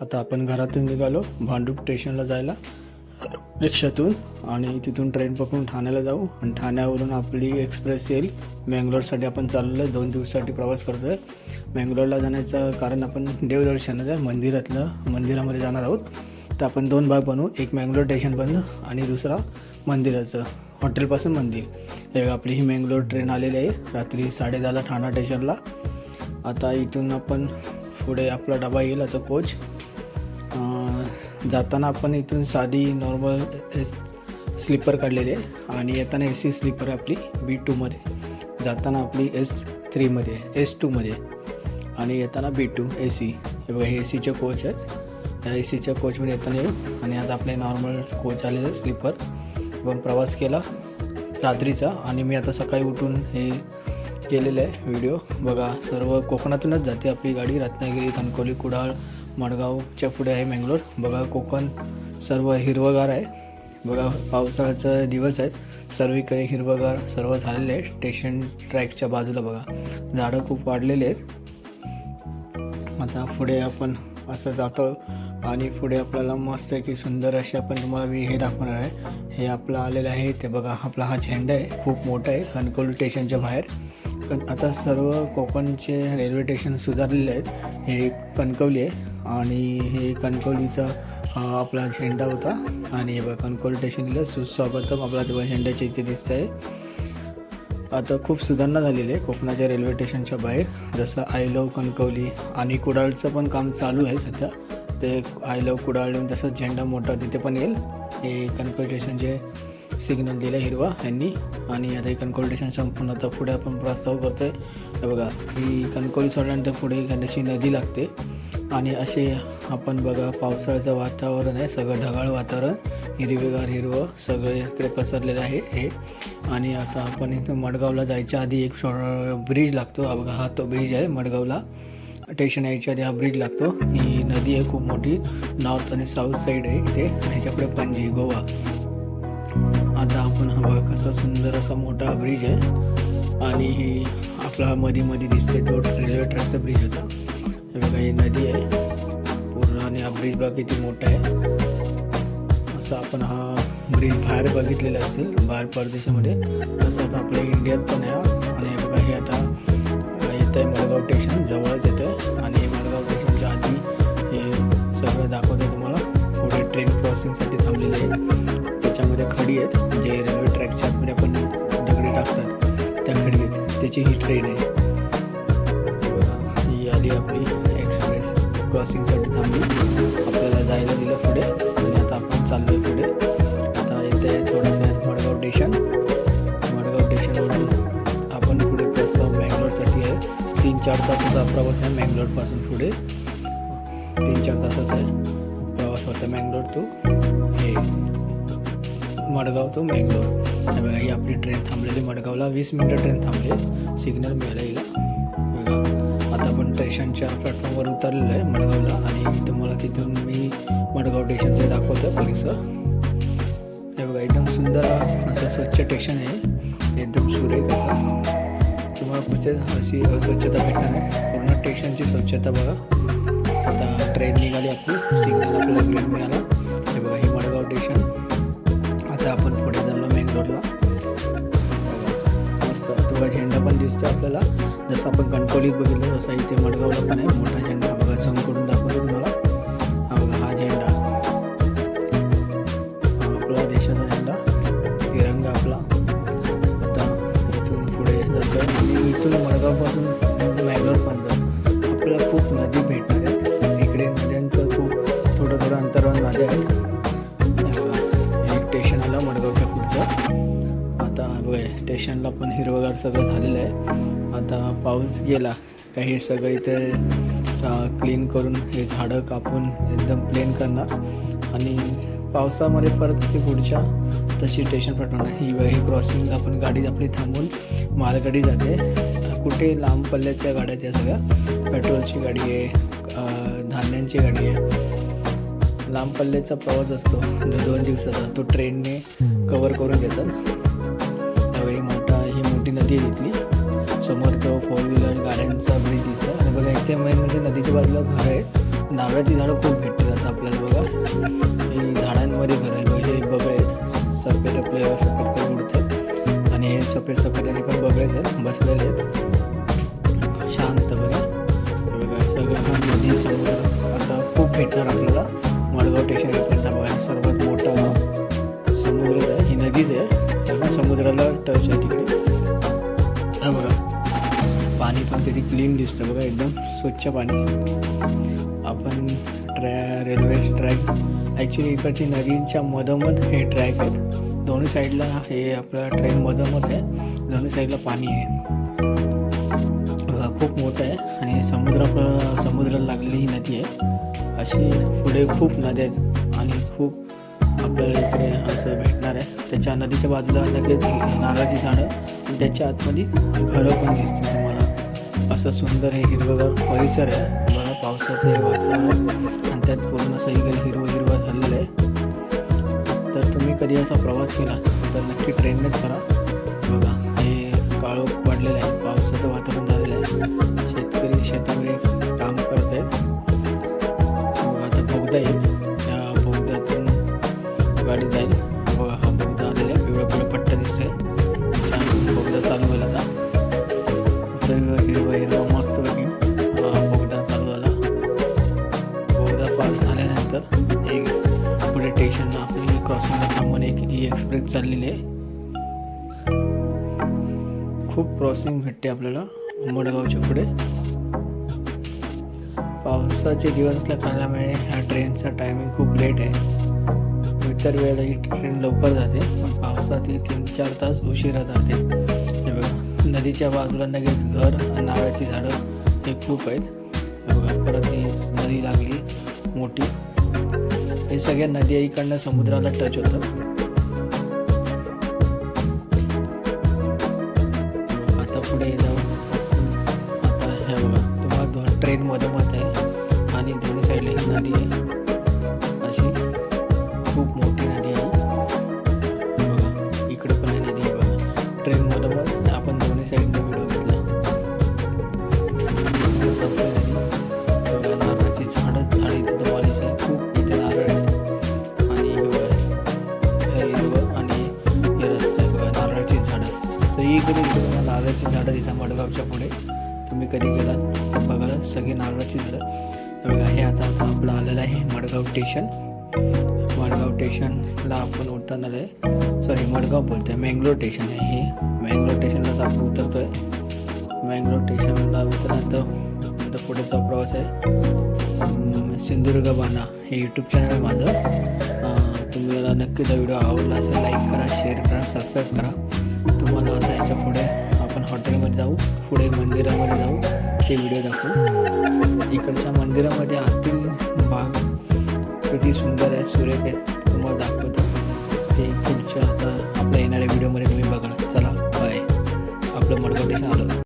आता आपण घरातून निघालो भांडूप स्टेशनला जायला रिक्षातून आणि तिथून ट्रेन पकडून ठाण्याला जाऊ. आणि ठाण्यावरून आपली एक्सप्रेस येईल. मँगलोरसाठी आपण चाललो आहे दोन दिवसासाठी प्रवास करतो आहे मँगलोरला जाण्याचं कारण आपण देवदर्शनाचं आहे मंदिरातलं मंदिरामध्ये जाणार आहोत. तर आपण दोन भाग बनवू एक मँगलोर स्टेशनपर्यंत आणि दुसरा मंदिराचं हॉटेलपासून मंदिर. हे आपली ही मँगलोर ट्रेन आलेली आहे. रात्री साडेदहाला ठाणा स्टेशनला आता इथून आपण पुढे आपला डबा येईल आता कोच जाताना आपण इथून साधी नॉर्मल एस स्लीपर काढलेली आहे आणि येताना ए सी स्लीपर आपली बी टूमध्ये जाताना आपली एस थ्रीमध्ये एस टूमध्ये आणि येताना बी टू ए सी हे बघा हे ए सीचे कोच आहेत. या ए सीच्या कोचमध्ये येताना येऊ आणि आता आपले नॉर्मल कोच आलेले स्लीपर पण प्रवास केला रात्रीचा आणि मी आता सकाळी उठून हे केलेलं आहे व्हिडिओ बघा सर्व कोकणातूनच जाते आपली गाडी. रत्नागिरी कणकवली कुडाळ मडगावच्या पुढे आहे मँगलोर. बघा कोकण सर्व हिरवगार आहे. बघा पावसाळ्याचा दिवस आहेत सर्वीकडे हिरवगार सर्व झालेले आहे. स्टेशन ट्रॅकच्या बाजूला बघा. झाडं खूप वाढलेले आहेत. आता पुढे आपण असं जातो आणि पुढे आपल्याला मस्त आहे की सुंदर अशी आपण तुम्हाला मी हे दाखवणार आहे. हे आपलं आलेलं आहे. ते बघा आपला हा झेंडा आहे. खूप मोठा आहे. कणकवली स्टेशनच्या बाहेर. पण आता सर्व कोकणचे रेल्वे स्टेशन सुधारलेले आहेत. हे कणकवली आहे. आणि हे कणकवलीचा आपला झेंडा होता. आणि हे बघा कणकवली स्टेशन सुस्वागतम आपला तेव्हा झेंड्याच्या इथे दिसत आहे. आता खूप सुधारणा झालेली आहे कोकणाच्या रेल्वे स्टेशनच्या बाहेर. जसं आय लव कणकवली आणि कुडाळचं पण काम चालू आहे सध्या. ते आय लव कुडाळ लिहून तसं झेंडा मोठा तिथे पण येईल. हे कणकवली स्टेशनचे सिग्नल दिला हिरवा यांनी आणि आता हे कणकवली संपूर्ण आता पुढे आपण प्रस्ताव करतो आहे बघा ही कणकोली सोडल्यानंतर पुढे एखाद्याशी नदी लागते आणि असे आपण बघा पावसाळ्याचं वातावरण आहे सगळं ढगाळ वातावरण हिरवेगार हिरवं सगळे इकडे पसरलेलं आहे हे आणि आता आपण इथं मडगावला जायच्या आधी एक शॉ ब्रिज लागतो हा बघा हा तो ब्रिज आहे मडगावला स्टेशन यायच्या आधी हा ब्रिज लागतो ही नदी आहे खूप मोठी नॉर्थ आणि साऊथ साईड आहे इथे आणि पणजी गोवा आता आपण हा कसा सुंदर असा मोठा ब्रिज आहे. आणि आपला मध्ये मध्ये दिसते तो रेल्वे ट्रॅकचा ब्रिज होता. हे बघा ही नदी आहे. पूर्ण आणि हा ब्रिज बघा किती मोठा आहे. असं आपण हा ब्रिज बाहेर बघितलेला असेल बाहेर परदेशामध्ये. तसं आता आपल्या इंडियात पण आहे. आणि बघा हे आता येत आहे मडगाव स्टेशन जवळच येतं आहे आणि मडगाव स्टेशनच्या आधी हे सगळं दाखवतं तुम्हाला. पुढे ट्रेन क्रॉसिंगसाठी थांबलेलं आहे. त्याच्यामध्ये खडी आहेत जे रेल्वे ट्रॅकच्या आतमध्ये आपण दगडी टाकतात त्या खडी आहेत त्याची ही ट्रेन आहे. ही आली आपली एक्सप्रेस क्रॉसिंगसाठी थांबली. आपल्याला जायला दिलं पुढे आणि आता आपण चाललोय पुढे. आता येते थोडं वेळात मडगाव स्टेशन मडगाव स्टेशनवरून आपण पुढे प्रस्ताव बँगलोरसाठी आहे. तीन चार तासाचा प्रवास आहे मँगलोरपासून पुढे. तीन चार तासाचा आहे. प्रवास होता मँगलोर टू हे. मडगाव टू मँगलोर हे बघा ही आपली ट्रेन थांबलेली मडगावला. वीस मिनटं ट्रेन थांबली. सिग्नल मिळालं हिला. आता आपण स्टेशनच्या प्लॅटफॉर्मवर उतरलेलं आहे मडगावला आणि तुम्हाला तिथून मी मडगाव स्टेशनचं दाखवतो परिसर. हे बघा एकदम सुंदर असं स्वच्छ स्टेशन आहे. एकदम सुरेख असं. तुम्हाला कुठे अशी अस्वच्छता भेटणार नाही. पूर्ण स्टेशनची स्वच्छता बघा. आता ट्रेन निघाली आपली. सिग्नल आपल्याला मिळाला. मोठा झेंडा पण दिसतो आपल्याला. जसं आपण कणकवलीत बघितलं तसं इथे मडगावला पण आहे मोठा झेंडा बघा झूम करून गेला. का हे सगळं इथे क्लीन करून हे झाडं कापून एकदम प्लेन करणार. आणि पावसामध्ये परत ते पुढच्या तशी स्टेशन पाठवणार. ही हे क्रॉसिंग आपण गाडी आपली थांबून मालगाडी जाते. कुठे लांब पल्ल्याच्या गाड्या आहेत या सगळ्या. पेट्रोलची गाडी आहे धान्यांची गाडी आहे. लांब पल्ल्याचा प्रवास असतो जो दोन दिवसाचा. तो ट्रेनने कवर करून घेतात. त्यावेळी मोठा ही मोठी नदी आहे तिथली फोर व्हीलर गाड्यांचा ब्रिज दिसतो आणि बघा इथे मेन म्हणजे नदीच्या बाजूला घर आहे. नारळाची झाडं खूप भेटतात आता आपल्याला बघा. ही झाडांमध्ये घर आहे. बघा, हे बगळे सफेद आपले सफेद कलर उडतात आणि हे सफेद सफेद आणि पण बगळेच आहेत. बसलेले आहेत. शांत बघा. बघा सगळं नदी समुद्र आता खूप भेटणार आपल्याला. मडगाव स्टेशन पर्यंत बघा सर्वात मोठा समुद्र आहे. ही नदीच आहे. समुद्राला टच आहे किती क्लीन दिसतं बघा एकदम स्वच्छ पाणी. आपण ट्रॅ रेल्वे ट्रॅक ॲक्च्युली इकडची नदीच्या मधोमध हे ट्रॅक आहेत. दोन्ही साईडला हे आपलं ट्रेन मधोमध आहे दोन्ही साईडला पाणी आहे. खूप मोठं आहे आणि समुद्र समुद्राला लागलेली ही नदी आहे. अशी पुढे खूप नद्या आहेत आणि खूप आपल्याला इकडे असं भेटणार आहे. त्याच्या नदीच्या बाजूला लगेच नारळाची झाडं आणि त्याच्या आतमध्ये घरं पण दिसतील तुम्हाला. असं सुंदर हे हिरवगार परिसर आहे. बघा पावसाचं हे वातावरण आणि त्यात पूर्ण सगळीकडे हिरवं हिरवं झालेलं आहे. तर तुम्ही कधी असा प्रवास केला? तर नक्की ट्रेननेच करा. बघा हे काळो पडलेलं आहे. पावसाचं वातावरण झालेलं आहे. शेतकरी शेतामध्ये काम करत आहेत. बघा आता बोगदा येईल त्या बोगद्यातून गाडी जाईल. एक ई एक्सप्रेस चाललेली आहे. खूप क्रॉसिंग भेटते आपल्याला मडगावच्या पुढे. पावसाचे दिवस असल्या कारणामुळे ह्या ट्रेनचा टायमिंग खूप लेट आहे. इतर वेळेला ही ट्रेन लवकर जाते पण पावसात ही तीन चार तास उशिरा जाते. नदीच्या बाजूला लगेच घर आणि नारळाची झाडं हे खूप आहेत. परत ही नदी लागली मोठी. हे सगळ्या नदी इकडनं समुद्राला टच होतं. पुढे जाऊ आता हे बघा तुम्हाला दोन ट्रेन मधोमध आहे. आणि दोन्ही साईडला नदी आहे. सगळीकडे नारळाची झाडं दिसतात मडगावच्या पुढे. तुम्ही कधी गेलात तर बघा सगळी नारळाची झाडं. बघा हे आता आता आपलं आलेलं आहे मडगाव स्टेशन मडगाव स्टेशनला आपण उतरणार आहे. सॉरी मडगाव बोलतोय मँगलोर स्टेशन आहे हे. मँगलोर स्टेशनला तर आपण आहे मँगलोर स्टेशनला उतरल्यानंतर पुढेचा प्रवास आहे सिंधुदुर्ग बाणा हे यूट्यूब चॅनल आहे माझं. तुम्हाला नक्कीच हा व्हिडिओ आवडला असेल लाईक करा शेअर करा सबस्क्राईब करा. तुम्हाला असं याच्यापुढे. आपण हॉटेलमध्ये जाऊ. पुढे मंदिरामध्ये जाऊ. ते व्हिडिओ दाखवू. इकडच्या मंदिरामध्ये आतील बाग. किती सुंदर आहे. सुरेख आहे. तुम्हाला दाखवतो. ते पुढच्या आता आपल्या येणाऱ्या व्हिडिओमध्ये तुम्ही बघा चला बाय आपलं मडगाव आलं.